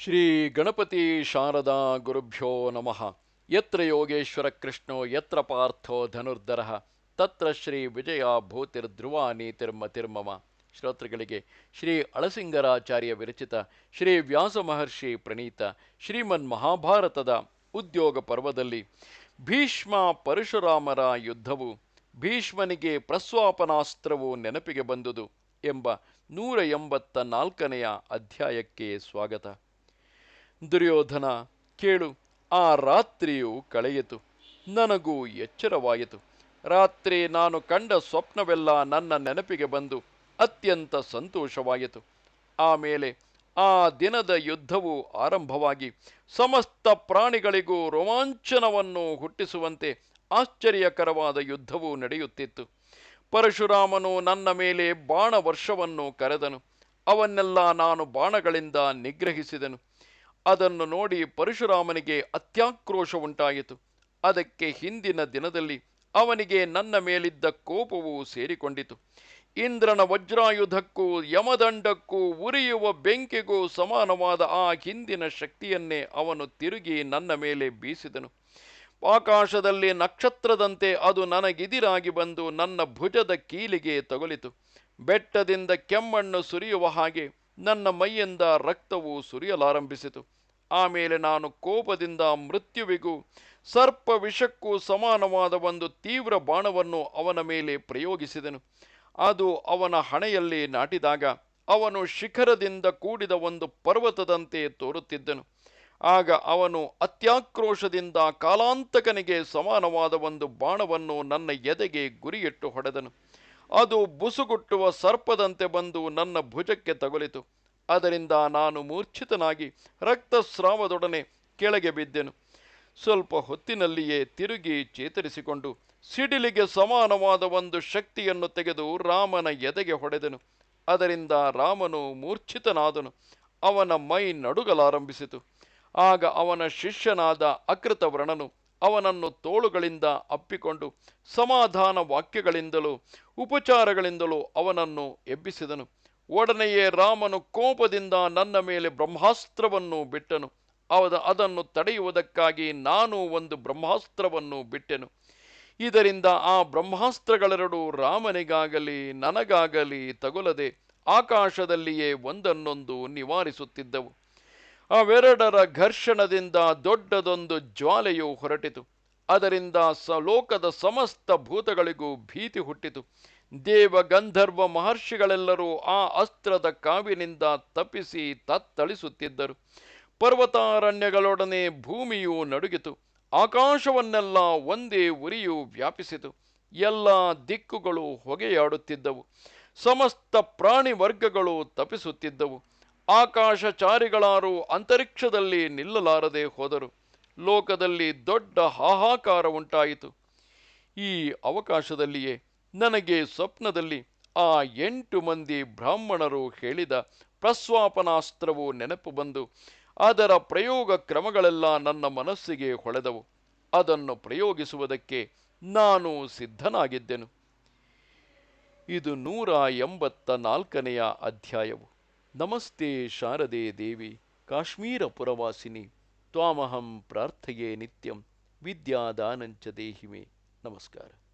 ಶ್ರೀ ಗಣಪತಿ ಶಾರದಾ ಗುರುಭ್ಯೋ ನಮಃ. ಯತ್ರ ಯೋಗೇಶ್ವರ ಕೃಷ್ಣೋ, ಯತ್ರ ಪಾರ್ಥೋ ಧನುರ್ಧರ. ತತ್ರ ಶ್ರೀ ವಿಜಯ ಭೂತಿರ್ಧ್ರುವ ನೀತಿರ್ಮತಿರ್ಮಮ ಶ್ರೋತೃಗಳಿಗೆ ಶ್ರೀ ಅಳಸಿಂಗರಾಚಾರ್ಯ ವಿರಚಿತ ಶ್ರೀ ವ್ಯಾಸ ಮಹರ್ಷಿ ಪ್ರಣೀತ ಶ್ರೀಮನ್ ಮಹಾಭಾರತದ ಉದ್ಯೋಗ ಪರ್ವದಲ್ಲಿ ಭೀಷ್ಮ ಪರಶುರಾಮರ ಯುದ್ಧವು ಭೀಷ್ಮನಿಗೆ ಪ್ರಸ್ವಾಪನಾಸ್ತ್ರವು ನೆನಪಿಗೆ ಬಂದುದು ಎಂಬ ನೂರ ಎಂಬತ್ತ ನಾಲ್ಕನೆಯ ಅಧ್ಯಾಯಕ್ಕೆ ಸ್ವಾಗತ. ದುರ್ಯೋಧನ, ಕೇಳು, ಆ ರಾತ್ರಿಯು ಕಳೆಯಿತು, ನನಗೂ ಎಚ್ಚರವಾಯಿತು. ರಾತ್ರಿ ನಾನು ಕಂಡ ಸ್ವಪ್ನವೆಲ್ಲ ನನ್ನ ನೆನಪಿಗೆ ಬಂದು ಅತ್ಯಂತ ಸಂತೋಷವಾಯಿತು. ಆಮೇಲೆ ಆ ದಿನದ ಯುದ್ಧವು ಆರಂಭವಾಗಿ ಸಮಸ್ತ ಪ್ರಾಣಿಗಳಿಗೂ ರೋಮಾಂಚನವನ್ನು ಹುಟ್ಟಿಸುವಂತೆ ಆಶ್ಚರ್ಯಕರವಾದ ಯುದ್ಧವು ನಡೆಯುತ್ತಿತ್ತು. ಪರಶುರಾಮನು ನನ್ನ ಮೇಲೆ ಬಾಣ ವರ್ಷವನ್ನು ಕರೆದನು. ಅವನ್ನೆಲ್ಲ ನಾನು ಬಾಣಗಳಿಂದ ನಿಗ್ರಹಿಸಿದನು. ಅದನ್ನು ನೋಡಿ ಪರಶುರಾಮನಿಗೆ ಅತ್ಯಾಕ್ರೋಶ ಉಂಟಾಯಿತು ಅದಕ್ಕೆ ಹಿಂದಿನ ದಿನದಲ್ಲಿ ಅವನಿಗೆ ನನ್ನ ಮೇಲಿದ್ದ ಕೋಪವು ಸೇರಿಕೊಂಡಿತು. ಇಂದ್ರನ ವಜ್ರಾಯುಧಕ್ಕೂ ಯಮದಂಡಕ್ಕೂ ಉರಿಯುವ ಬೆಂಕಿಗೂ ಸಮಾನವಾದ ಆ ಹಿಂದಿನ ಶಕ್ತಿಯನ್ನೇ ಅವನು ತಿರುಗಿ ನನ್ನ ಮೇಲೆ ಬೀಸಿದನು. ಆಕಾಶದಲ್ಲಿ ನಕ್ಷತ್ರದಂತೆ ಅದು ನನಗಿದಿರಾಗಿ ಬಂದು ನನ್ನ ಭುಜದ ಕೀಲಿಗೆ ತಗುಲಿತು. ಬೆಟ್ಟದಿಂದ ಕೆಮ್ಮಣ್ಣು ಸುರಿಯುವ ಹಾಗೆ ನನ್ನ ಮೈಯಿಂದ ರಕ್ತವು ಸುರಿಯಲಾರಂಭಿಸಿತು. ಆಮೇಲೆ ನಾನು ಕೋಪದಿಂದ ಮೃತ್ಯುವಿಗೂ ಸರ್ಪ ವಿಷಕ್ಕೂ ಸಮಾನವಾದ ಒಂದು ತೀವ್ರ ಬಾಣವನ್ನು ಅವನ ಮೇಲೆ ಪ್ರಯೋಗಿಸಿದನು. ಅದು ಅವನ ಹಣೆಯಲ್ಲಿ ನಾಟಿದಾಗ ಅವನು ಶಿಖರದಿಂದ ಕೂಡಿದ ಒಂದು ಪರ್ವತದಂತೆ ತೋರುತ್ತಿದ್ದನು. ಆಗ ಅವನು ಅತ್ಯಾಕ್ರೋಶದಿಂದ ಕಾಲಾಂತಕನಿಗೆ ಸಮಾನವಾದ ಒಂದು ಬಾಣವನ್ನು ನನ್ನ ಎದೆಗೆ ಗುರಿಯಿಟ್ಟು ಹೊಡೆದನು. ಅದು ಬುಸುಗುಟ್ಟುವ ಸರ್ಪದಂತೆ ಬಂದು ನನ್ನ ಭುಜಕ್ಕೆ ತಗುಲಿತು. ಅದರಿಂದ ನಾನು ಮೂರ್ಛಿತನಾಗಿ ರಕ್ತಸ್ರಾವದೊಡನೆ ಕೆಳಗೆ ಬಿದ್ದೆನು. ಸ್ವಲ್ಪ ಹೊತ್ತಿನಲ್ಲಿಯೇ ತಿರುಗಿ ಚೇತರಿಸಿಕೊಂಡು ಸಿಡಿಲಿಗೆ ಸಮಾನವಾದ ಒಂದು ಶಕ್ತಿಯನ್ನು ತೆಗೆದು ರಾಮನ ಎದೆಗೆ ಹೊಡೆದನು. ಅದರಿಂದ ರಾಮನು ಮೂರ್ಛಿತನಾದನು. ಅವನ ಮೈ ನಡುಗಲಾರಂಭಿಸಿತು. ಆಗ ಅವನ ಶಿಷ್ಯನಾದ ಅಕೃತವ್ರಣನು ಅವನನ್ನು ತೋಳುಗಳಿಂದ ಅಪ್ಪಿಕೊಂಡು ಸಮಾಧಾನ ವಾಕ್ಯಗಳಿಂದಲೂ ಉಪಚಾರಗಳಿಂದಲೂ ಅವನನ್ನು ಎಬ್ಬಿಸಿದನು. ಒಡನೆಯೇ ರಾಮನು ಕೋಪದಿಂದ ನನ್ನ ಮೇಲೆ ಬ್ರಹ್ಮಾಸ್ತ್ರವನ್ನು ಬಿಟ್ಟನು. ಅವದ ಅದನ್ನು ತಡೆಯುವುದಕ್ಕಾಗಿ ನಾನು ಒಂದು ಬ್ರಹ್ಮಾಸ್ತ್ರವನ್ನು ಬಿಟ್ಟೆನು. ಇದರಿಂದ ಆ ಬ್ರಹ್ಮಾಸ್ತ್ರಗಳೆರಡು ರಾಮನಿಗಾಗಲಿ ನನಗಾಗಲಿ ತಗುಲದೆ ಆಕಾಶದಲ್ಲಿಯೇ ಒಂದನ್ನೊಂದು ನಿವಾರಿಸುತ್ತಿದ್ದವು. ಅವೆರಡರ ಘರ್ಷಣದಿಂದ ದೊಡ್ಡದೊಂದು ಜ್ವಾಲೆಯು ಹೊರಟಿತು. ಅದರಿಂದ ಸಲೋಕದ ಲೋಕದ ಸಮಸ್ತ ಭೂತಗಳಿಗೂ ಭೀತಿ ಹುಟ್ಟಿತು. ದೇವ ಗಂಧರ್ವ ಮಹರ್ಷಿಗಳೆಲ್ಲರೂ ಆ ಅಸ್ತ್ರದ ಕಾವಿನಿಂದ ತಪ್ಪಿಸಿ ತತ್ತಳಿಸುತ್ತಿದ್ದರು. ಪರ್ವತಾರಣ್ಯಗಳೊಡನೆ ಭೂಮಿಯು ನಡುಗಿತು. ಆಕಾಶವನ್ನೆಲ್ಲ ಒಂದೇ ಉರಿಯು ವ್ಯಾಪಿಸಿತು. ಎಲ್ಲ ದಿಕ್ಕುಗಳು ಹೊಗೆಯಾಡುತ್ತಿದ್ದವು. ಸಮಸ್ತ ಪ್ರಾಣಿ ವರ್ಗಗಳು ತಪಿಸುತ್ತಿದ್ದವು ಆಕಾಶಚಾರಿಗಳಾರು ಅಂತರಿಕ್ಷದಲ್ಲಿ ನಿಲ್ಲಲಾರದೆ ಹೋದರು. ಲೋಕದಲ್ಲಿ ದೊಡ್ಡ ಹಾಹಾಕಾರ ಉಂಟಾಯಿತು. ಈ ಅವಕಾಶದಲ್ಲಿಯೇ ನನಗೆ ಸ್ವಪ್ನದಲ್ಲಿ ಆ ಎಂಟು ಮಂದಿ ಬ್ರಾಹ್ಮಣರು ಹೇಳಿದ ಪ್ರಸ್ವಾಪನಾಸ್ತ್ರವು ನೆನಪು ಬಂದು ಅದರ ಪ್ರಯೋಗ ಕ್ರಮಗಳೆಲ್ಲ ನನ್ನ ಮನಸ್ಸಿಗೆ ಹೊಳೆದವು. ಅದನ್ನು ಪ್ರಯೋಗಿಸುವುದಕ್ಕೆ ನಾನು ಸಿದ್ಧನಾಗಿದ್ದೆನು. ಇದು ನೂರ ಎಂಬತ್ತ ನಾಲ್ಕನೆಯ ಅಧ್ಯಾಯವು. नमस्ते शारदे देवी काश्मीरपुरवासिनि तामहम प्रार्थये नित्यं विद्यादानञ्च देहि मे। नमस्कारः।